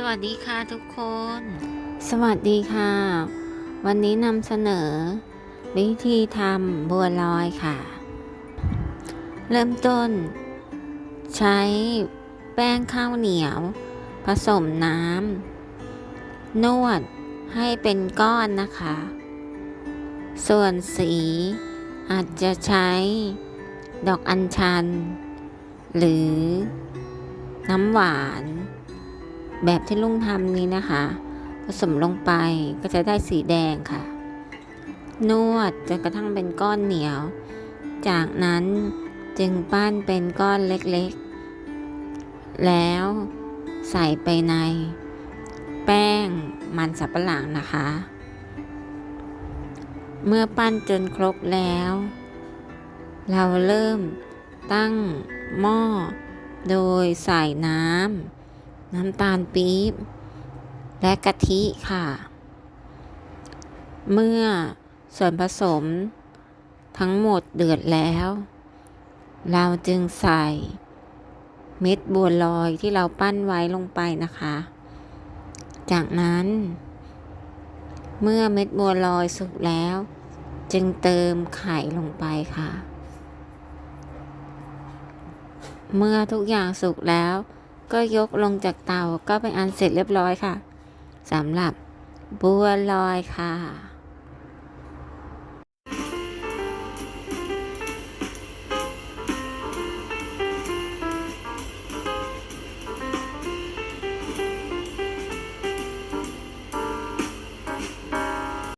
สวัสดีค่ะทุกคน สวัสดีค่ะ วันนี้นำเสนอ วิธีทำบัวลอยค่ะ เริ่มต้น ใช้แป้งข้าวเหนียว ผสมน้ำนวดให้เป็นก้อนนะคะ ส่วนสีอาจจะใช้ ดอกอัญชัน หรือน้ำหวาน แบบที่ลุงทำนี้นะคะ ผสมลงไปก็จะได้สีแดงค่ะ นวดจนกระทั่งเป็นก้อนเหนียว จากนั้นจึงปั้นเป็นก้อนเล็กๆ แล้วใส่ไปใน แป้งมันสับปะหลังนะคะ เมื่อปั้นจนครบแล้ว เราเริ่มตั้งหม้อโดยใส่น้ำ น้ำตาลปี๊บ และกะทิค่ะ เมื่อส่วนผสมทั้งหมดเดือดแล้ว เราจึงใส่เม็ดบัวลอยที่เราปั้นไว้ลงไปนะคะ จากนั้น เมื่อเม็ดบัวลอยสุกแล้ว จึงเติมไข่ลงไปค่ะ เมื่อทุกอย่างสุกแล้ว ก็ยกลงจากเตาก็เป็นอันเสร็จเรียบร้อยค่ะสำหรับบัวลอยค่ะ